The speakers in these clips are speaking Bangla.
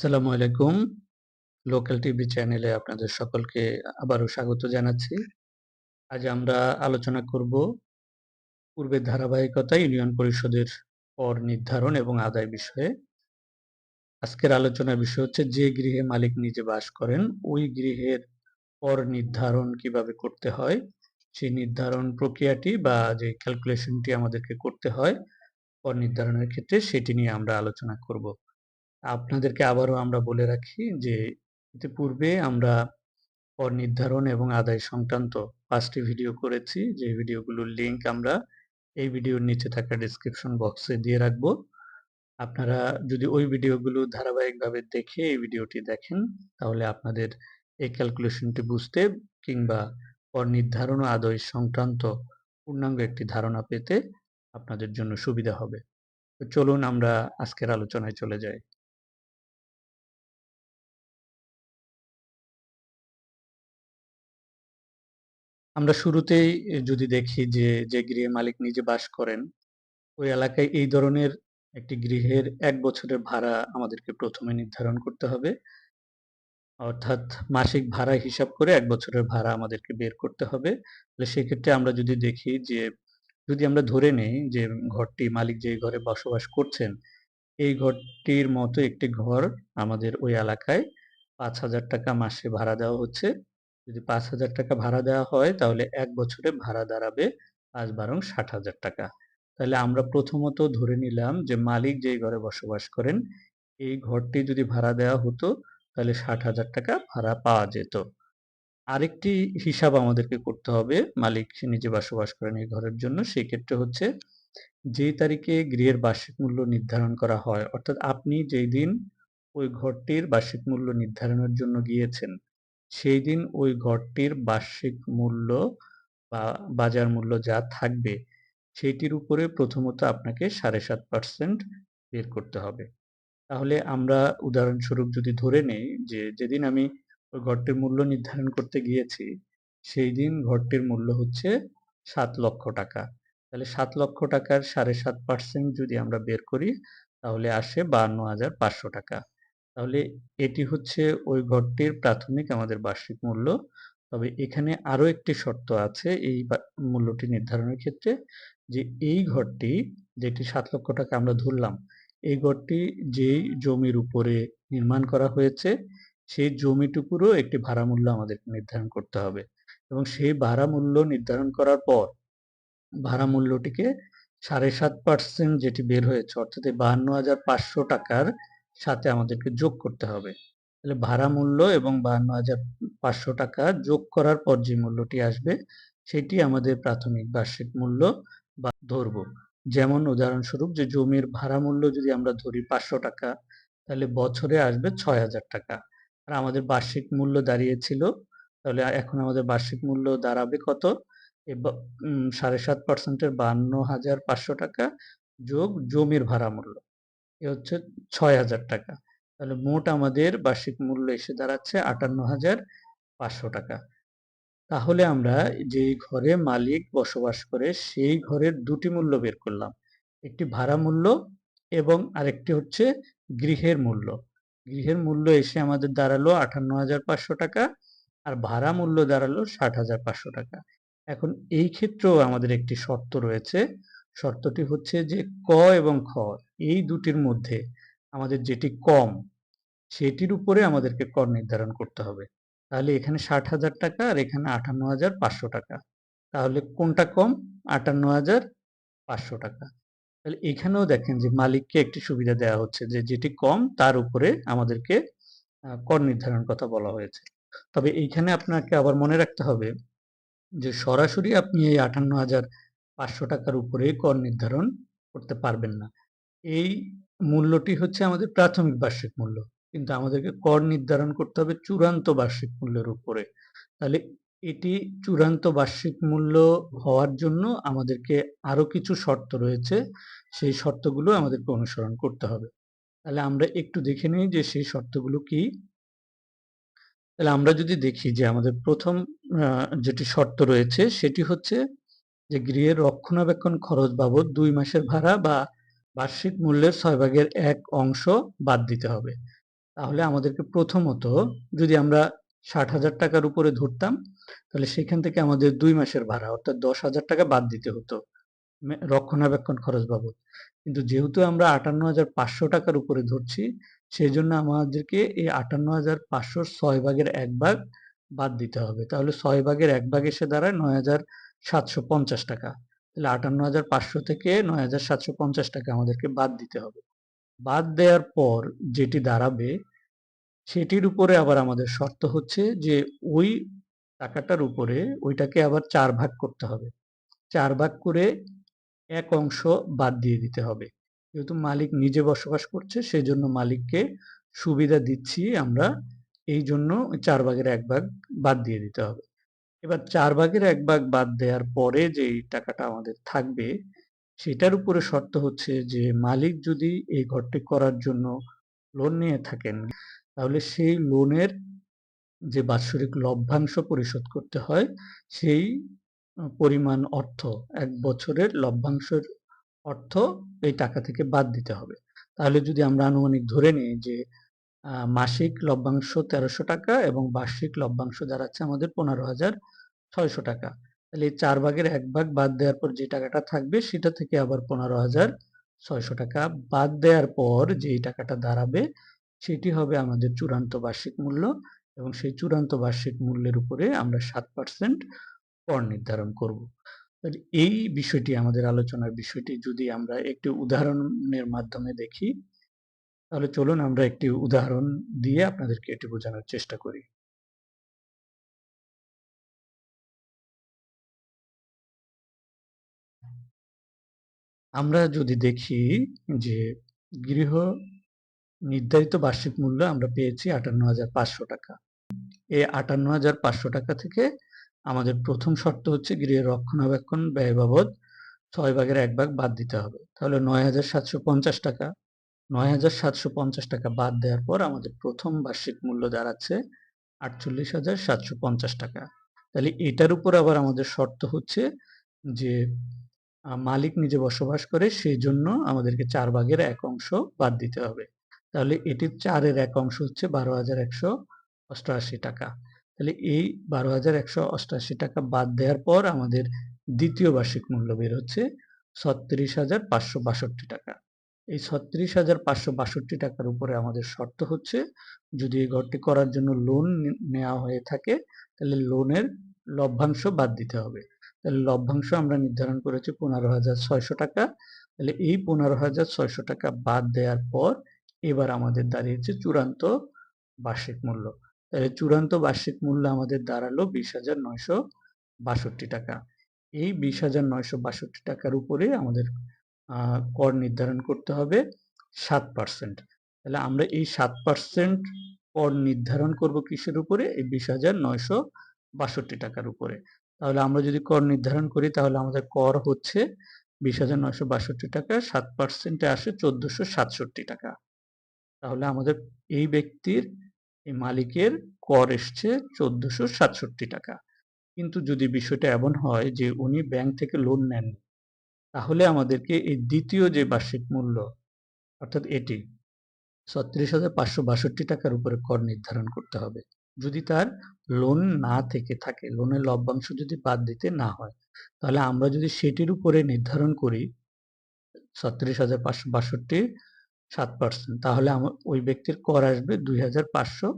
আসসালামু আলাইকুম। লোকাল টিভি চ্যানেলে আপনাদের সকলকে আবারও স্বাগত জানাচ্ছি। আজ আমরা আলোচনা করব পূর্বের ধারাবাহিকতা ইউনিয়ন পরিষদের কর নির্ধারণ এবং আদায় বিষয়ে। আজকের আলোচনার বিষয় হচ্ছে যে গৃহে মালিক নিজে বাস করেন, ওই গৃহের কর নির্ধারণ কীভাবে করতে হয় সেই নির্ধারণ প্রক্রিয়াটি বা যে ক্যালকুলেশনটি আমাদেরকে করতে হয়, কর নির্ধারণের ক্ষেত্রে সেটি নিয়ে আমরা আলোচনা করব। আপনাদেরকে আবারও আমরা বলে রাখি যে, ইতিপূর্বে আমরা কর নির্ধারণ এবং আদায় সংক্রান্ত পাঁচটি ভিডিও করেছি। যে ভিডিওগুলোর লিংক আমরা এই ভিডিওর নিচে থাকা ডিসক্রিপশন বক্সে দিয়ে রাখব। আপনারা যদি ওই ভিডিওগুলো ধারাবাহিকভাবে দেখে এই ভিডিওটি দেখেন, তাহলে আপনাদের এই ক্যালকুলেশনটি বুঝতে কিংবা কর নির্ধারণ ও আদায় সংক্রান্ত পূর্ণাঙ্গ একটি ধারণা পেতে আপনাদের জন্য সুবিধা হবে। চলুন আমরা আজকের আলোচনায় চলে যাই। আমরা শুরুতেই যদি দেখি যে যে গৃহে মালিক নিজে বাস করেন, ওই এলাকায় এই ধরনের একটি গৃহের এক বছরের ভাড়া আমাদেরকে প্রথমে নির্ধারণ করতে হবে। অর্থাৎ মাসিক ভাড়া হিসাব করে এক বছরের ভাড়া আমাদেরকে বের করতে হবে। তাহলে সেক্ষেত্রে আমরা যদি দেখি যে, যদি আমরা ধরে নেই যে, ঘরটি মালিক যে ঘরে বসবাস করছেন, এই ঘরটির মতো একটি ঘর আমাদের ওই এলাকায় পাঁচ হাজার টাকা মাসে ভাড়া দেওয়া হচ্ছে। যদি পাঁচ হাজার টাকা ভাড়া দেওয়া হয়, তাহলে এক বছরে ভাড়া দাঁড়াবে পাঁচ বারং ষাট হাজার টাকা। তাহলে আমরা প্রথমত ধরে নিলাম যে মালিক যেই ঘরে বসবাস করেন, এই ঘরটি যদি ভাড়া দেওয়া হতো, তাহলে ষাট হাজার টাকা ভাড়া পাওয়া যেত। আরেকটি হিসাব আমাদেরকে করতে হবে, মালিক নিজে বসবাস করেন এই ঘরের জন্য, সেই ক্ষেত্রে হচ্ছে যে তারিখে গৃহের বার্ষিক মূল্য নির্ধারণ করা হয়, অর্থাৎ আপনি যেই দিন ওই ঘরটির বার্ষিক মূল্য নির্ধারণের জন্য গিয়েছেন সেই দিন ওই ঘরটির বার্ষিক মূল্য বা বাজার মূল্য যা থাকবে, সেইটির উপরে প্রথমত আপনাকে সাড়ে সাত পার্সেন্ট বের করতে হবে। তাহলে আমরা উদাহরণস্বরূপ যদি ধরে নেই যে যেদিন আমি ওই ঘরটির মূল্য নির্ধারণ করতে গিয়েছি সেই দিন ঘরটির মূল্য হচ্ছে সাত লক্ষ টাকা। তাহলে সাত লক্ষ টাকার সাড়ে সাত পার্সেন্ট যদি আমরা বের করি, তাহলে আসে বান্ন হাজার পাঁচশো টাকা। তাহলে এটি হচ্ছে ওই ঘরটির প্রাথমিক আমাদের বার্ষিক মূল্য। তবে এখানে আরও একটি শর্ত আছে এই মূল্যটি নির্ধারণের ক্ষেত্রে যে এই ঘরটি যেটি সাত লক্ষ টাকা আমরা ধরলাম, এই ঘরটি যেই জমির উপরে নির্মাণ করা হয়েছে, সেই জমিটুকুরও একটি ভাড়া মূল্য আমাদেরকে নির্ধারণ করতে হবে। এবং সেই ভাড়া মূল্য নির্ধারণ করার পর ভাড়া মূল্যটিকে সাড়ে সাত পার্সেন্ট যেটি বের হয়েছে, অর্থাৎ বাহান্ন হাজার পাঁচশো টাকার সাথে আমাদেরকে যোগ করতে হবে। তাহলে ভাড়া মূল্য এবং বাহান্ন হাজার পাঁচশো টাকা যোগ করার পর যে মূল্যটি আসবে, সেটি আমাদের প্রাথমিক বার্ষিক মূল্য বা ধরব। যেমন উদাহরণস্বরূপ যে জমির ভাড়া মূল্য যদি আমরা ধরি পাঁচশো টাকা, তাহলে বছরে আসবে ছয় হাজার টাকা। আর আমাদের বার্ষিক মূল্য দাঁড়িয়েছিল, তাহলে এখন আমাদের বার্ষিক মূল্য দাঁড়াবে কত? সাড়ে সাত পার্সেন্টের বান্ন হাজার পাঁচশো টাকা যোগ জমির ভাড়া মূল্য। এ হচ্ছে ছয় হাজার টাকা। তাহলে মোট আমাদের বার্ষিক মূল্য এসে দাঁড়াচ্ছে আটান্ন হাজার পাঁচশো টাকা। তাহলে আমরা যেই ঘরে মালিক বসবাস করে সেই ঘরের দুটি মূল্য বের করলাম। একটি ভাড়া মূল্য এবং আরেকটি হচ্ছে গৃহের মূল্য। গৃহের মূল্য এসে আমাদের দাঁড়াল আটান্ন হাজার পাঁচশো টাকা আর ভাড়া মূল্য দাঁড়াল ষাট হাজার পাঁচশো টাকা। এখন এই ক্ষেত্রেও আমাদের একটি শর্ত রয়েছে। শর্তটি হচ্ছে যে ক এবং খ এই দুটির মধ্যে আমাদের যেটি কম, সেটির উপরে আমাদেরকে কর নির্ধারণ করতে হবে। তাহলে এখানে ষাট হাজার টাকা আর এখানে আটান্ন হাজার পাঁচশো টাকা। তাহলে কোনটা কম? আটান্ন হাজার পাঁচশো টাকা। তাহলে এখানেও দেখেন যে মালিককে একটি সুবিধা দেওয়া হচ্ছে যে যেটি কম, তার উপরে আমাদেরকে কর নির্ধারণ কথা বলা হয়েছে। তবে এইখানে আপনাকে আবার মনে রাখতে হবে যে সরাসরি আপনি এই আটান্ন হাজার পাঁচশো টাকার উপরে কর নির্ধারণ করতে পারবেন না। এই মূল্যটি হচ্ছে আমাদের প্রাথমিক বার্ষিক মূল্য। কিন্তু আমাদেরকে কর নির্ধারণ করতে হবে চূড়ান্ত বার্ষিক মূল্যের উপরে। তাহলে এটি চূড়ান্ত বার্ষিক মূল্য হওয়ার জন্য আমাদেরকে আরও কিছু শর্ত রয়েছে। সেই শর্তগুলো আমাদেরকে অনুসরণ করতে হবে। তাহলে আমরা একটু দেখে নিই যে সেই শর্তগুলো কি। তাহলে আমরা যদি দেখি যে আমাদের প্রথম যেটি শর্ত রয়েছে সেটি হচ্ছে যে গৃহের রক্ষণাবেক্ষণ খরচ বাবদ দুই মাসের ভাড়া বা বার্ষিক মূল্যের ছয় ভাগের এক অংশ বাদ দিতে হবে। তাহলে আমাদেরকে প্রথমত যদি আমরা ষাট হাজার টাকার উপরে ধরতাম, তাহলে সেখান থেকে আমাদের দুই মাসের ভাড়া, অর্থাৎ দশ হাজার টাকা বাদ দিতে হতো রক্ষণাবেক্ষণ খরচ বাবদ। কিন্তু যেহেতু আমরা আটান্ন হাজার পাঁচশো টাকার উপরে ধরছি সেই জন্য আমাদেরকে এই আটান্ন হাজার পাঁচশোর ছয় ভাগের এক ভাগ বাদ দিতে হবে। তাহলে ছয় ভাগের এক ভাগ এসে দাঁড়ায় নয় হাজার সাতশো পঞ্চাশ টাকা। তাহলে আটান্ন হাজার পাঁচশো থেকে নয় হাজার সাতশো পঞ্চাশ টাকা আমাদেরকে বাদ দিতে হবে। বাদ দেওয়ার পর যেটি দাঁড়াবে, সেটির উপরে আবার আমাদের শর্ত হচ্ছে যে ওই টাকাটার উপরে ওইটাকে আবার চার ভাগ করতে হবে। চার ভাগ করে এক অংশ বাদ দিয়ে দিতে হবে। যেহেতু মালিক নিজে বসবাস করছে সেই জন্য মালিককে সুবিধা দিচ্ছি আমরা, এই জন্য চার ভাগের এক ভাগ বাদ দিয়ে দিতে হবে। এবার চার ভাগের এক ভাগ বাদ দেওয়ার পরে যে টাকাটা আমাদের থাকবে, সেটার উপরে শর্ত হচ্ছে যে মালিক যদি এই ঘরটি করার জন্য লোন নিয়ে থাকেন, তাহলে সেই লোনের যে বাৎসরিক লভ্যাংশ পরিশোধ করতে হয়, সেই পরিমাণ অর্থ, এক বছরের লভ্যাংশের অর্থ এই টাকা থেকে বাদ দিতে হবে। তাহলে যদি আমরা আনুমানিক ধরে নিই যে মাসিক লভ্যাংশ তেরোশো টাকা এবং বার্ষিক লভ্যাংশ দাঁড়াচ্ছে আমাদের পনেরো হাজার ছয়শো টাকা। তাহলে এই চার ভাগের এক ভাগ বাদ দেওয়ার পর যে টাকাটা থাকবে সেটা থেকে আবার পনেরো হাজার ছয়শো টাকা বাদ দেওয়ার পর যে টাকাটা দাঁড়াবে সেটি হবে আমাদের চূড়ান্ত বার্ষিক মূল্য এবং সেই চূড়ান্ত বার্ষিক মূল্যের উপরে আমরা সাত পার্সেন্ট কর নির্ধারণ করব। এই বিষয়টি আমাদের আলোচনার বিষয়টি যদি আমরা একটি উদাহরণের মাধ্যমে দেখি তাহলে চলুন আমরা একটি উদাহরণ দিয়ে আপনাদেরকে এটি বোঝানোর চেষ্টা করি। আমরা যদি দেখি যে গৃহ নির্ধারিত বার্ষিক মূল্য আমরা পেয়েছি আটান্ন হাজার পাঁচশো টাকা। এই আটান্ন হাজার পাঁচশো টাকা থেকে আমাদের প্রথম শর্ত হচ্ছে গৃহের রক্ষণাবেক্ষণ ব্যয় বাবদ ছয় ভাগের এক ভাগ বাদ দিতে হবে। তাহলে নয় হাজার সাতশো পঞ্চাশ টাকা। নয় হাজার সাতশো পঞ্চাশ টাকা বাদ দেওয়ার পর আমাদের প্রথম বার্ষিক মূল্য দাঁড়াচ্ছে আটচল্লিশ হাজার সাতশো পঞ্চাশ টাকা। তাহলে এটার উপর আবার আমাদের শর্ত হচ্ছে যে মালিক নিজে বসবাস করে, সেই জন্য আমাদেরকে চার ভাগের এক অংশ বাদ দিতে হবে। তাহলে এটির চারের এক অংশ হচ্ছে বারো হাজার একশো অষ্টআশি টাকা। তাহলে এই বারো হাজার একশো অষ্টআশি টাকা বাদ দেওয়ার পর আমাদের দ্বিতীয় বার্ষিক মূল্য বের হচ্ছে ছত্রিশ হাজার পাঁচশো বাষট্টি টাকা। এই ছত্রিশ হাজার পাঁচশো বাষট্টি টাকার উপরে আমাদের শর্ত হচ্ছে, যদি এই ঘরটি করার জন্য লোন নেওয়া হয়ে থাকে, তাহলে লোনের লভ্যাংশ বাদ দিতে হবে। তাহলে লভ্যাংশ আমরা নির্ধারণ করেছি পনেরো হাজার ছয়শো টাকা। তাহলে এই পনেরো হাজার ছয়শো টাকা বাদ দেওয়ার পর এবার আমাদের দাঁড়িয়েছে চূড়ান্ত বার্ষিক মূল্য। তাহলে চূড়ান্ত বার্ষিক মূল্য আমাদের দাঁড়াল বিশ হাজার নয়শো বাষট্টি টাকা। এই বিশ হাজার নয়শো বাষট্টি টাকার উপরে আমাদের কর নির্ধারণ করতে হবে সাত পার্সেন্ট তাহলে আমরা এই সাত পার্সেন্ট কর নির্ধারণ করব কিসের উপরে? এই বিশ হাজার নয়শো বাষট্টি টাকার উপরে। তাহলে আমরা যদি কর নির্ধারণ করি, তাহলে আমাদের কর হচ্ছে বিশ হাজার নয়শো বাষট্টি টাকা, সাত পার্সেন্টে আসে চোদ্দশো সাতষট্টি টাকা। তাহলে আমাদের এই ব্যক্তির, এই মালিকের কর এসছে চোদ্দশো সাতষট্টি টাকা। কিন্তু যদি বিষয়টা এমন হয় যে উনি ব্যাংক থেকে লোন নেন তাহলে আমাদেরকে এই দ্বিতীয় যে বার্ষিক মূল্য, অর্থাৎ এটি, ছত্রিশ হাজার পাঁচশো বাষট্টি টাকার উপরে কর নির্ধারণ করতে হবে। যদি তার লোন না থেকে থাকে লোনের লভ্যাংশ যদি বাদ দিতে না হয়, তাহলে আমরা যদি সেটির উপরে নির্ধারণ করি, ছত্রিশ হাজার পাঁচশো বাষট্টি সাত পার্সেন্ট তাহলে আমার ওই ব্যক্তির কর আসবে দুই হাজার পাঁচশো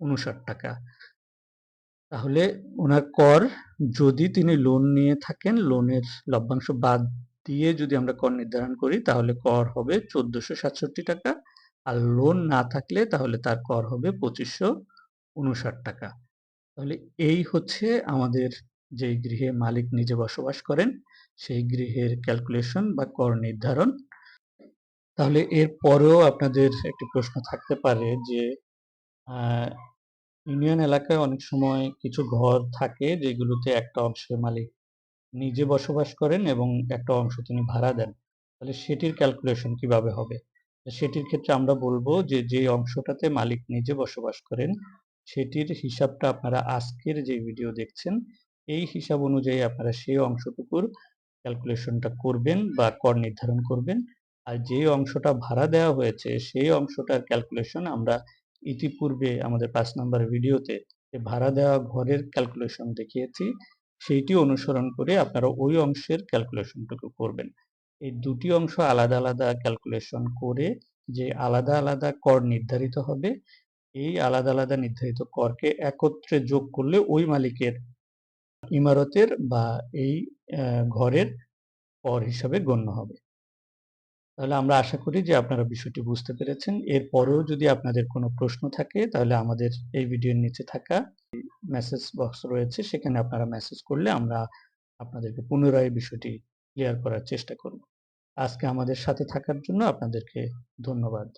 উনষাট টাকা। তাহলে ওনার কর যদি তিনি লোন নিয়ে থাকেন লোনের লভ্যাংশ বাদ দিয়ে যদি আমরা কর নির্ধারণ করি তাহলে কর হবে চোদ্দশো সাতষট্টি টাকা। আর লোন না থাকলে তাহলে তার কর হবে পঁচিশশো উনষাট টাকা। তাহলে এই হচ্ছে আমাদের যে গৃহে মালিক নিজে বসবাস করেন সেই গৃহের ক্যালকুলেশন বা কর নির্ধারণ। তাহলে এর পরেও আপনাদের একটি প্রশ্ন থাকতে পারে যে ইউনিয়ন এলাকায় অনেক সময় কিছু ঘর থাকে যেগুলোতে একটা অংশে মালিক নিজে বসবাস করেন এবং একটা অংশ তিনি ভাড়া দেন। তাহলে সেটির ক্যালকুলেশন কীভাবে হবে? সেটির ক্ষেত্রে আমরা বলব যে যে অংশটাতে মালিক নিজে বসবাস করেন সেটির হিসাবটা আপনারা আজকের যে ভিডিও দেখছেন এই হিসাব অনুযায়ী আপনারা সেই অংশটুকুর ক্যালকুলেশনটা করবেন বা কর নির্ধারণ করবেন। আর যে অংশটা ভাড়া দেওয়া হয়েছে সেই অংশটার ক্যালকুলেশন আমরা ইতিপূর্বে আমাদের পাঁচ নাম্বার ভিডিওতে ভাড়া দেওয়া ঘরের ক্যালকুলেশন দেখিয়েছি, সেইটি অনুসরণ করে আপনারা ওই অংশের ক্যালকুলেশনটুকু করবেন। এই দুটি অংশ আলাদা, আলাদা ক্যালকুলেশন করে যে আলাদা, আলাদা কর নির্ধারিত হবে, এই আলাদা, আলাদা নির্ধারিত করকে একত্রে যোগ করলে ওই মালিকের ইমারতের বা এই ঘরের কর হিসাবে গণ্য হবে। তাহলে আমরা আশা করি যে আপনারা বিষয়টি বুঝতে পেরেছেন। এরপরেও যদি আপনাদের কোনো প্রশ্ন থাকে, তাহলে আমাদের এই ভিডিওর নিচে থাকা মেসেজ বক্স রয়েছে, সেখানে আপনারা মেসেজ করলে আমরা আপনাদেরকে পুনরায় বিষয়টি ক্লিয়ার করার চেষ্টা করব। আজকে আমাদের সাথে থাকার জন্য আপনাদেরকে ধন্যবাদ।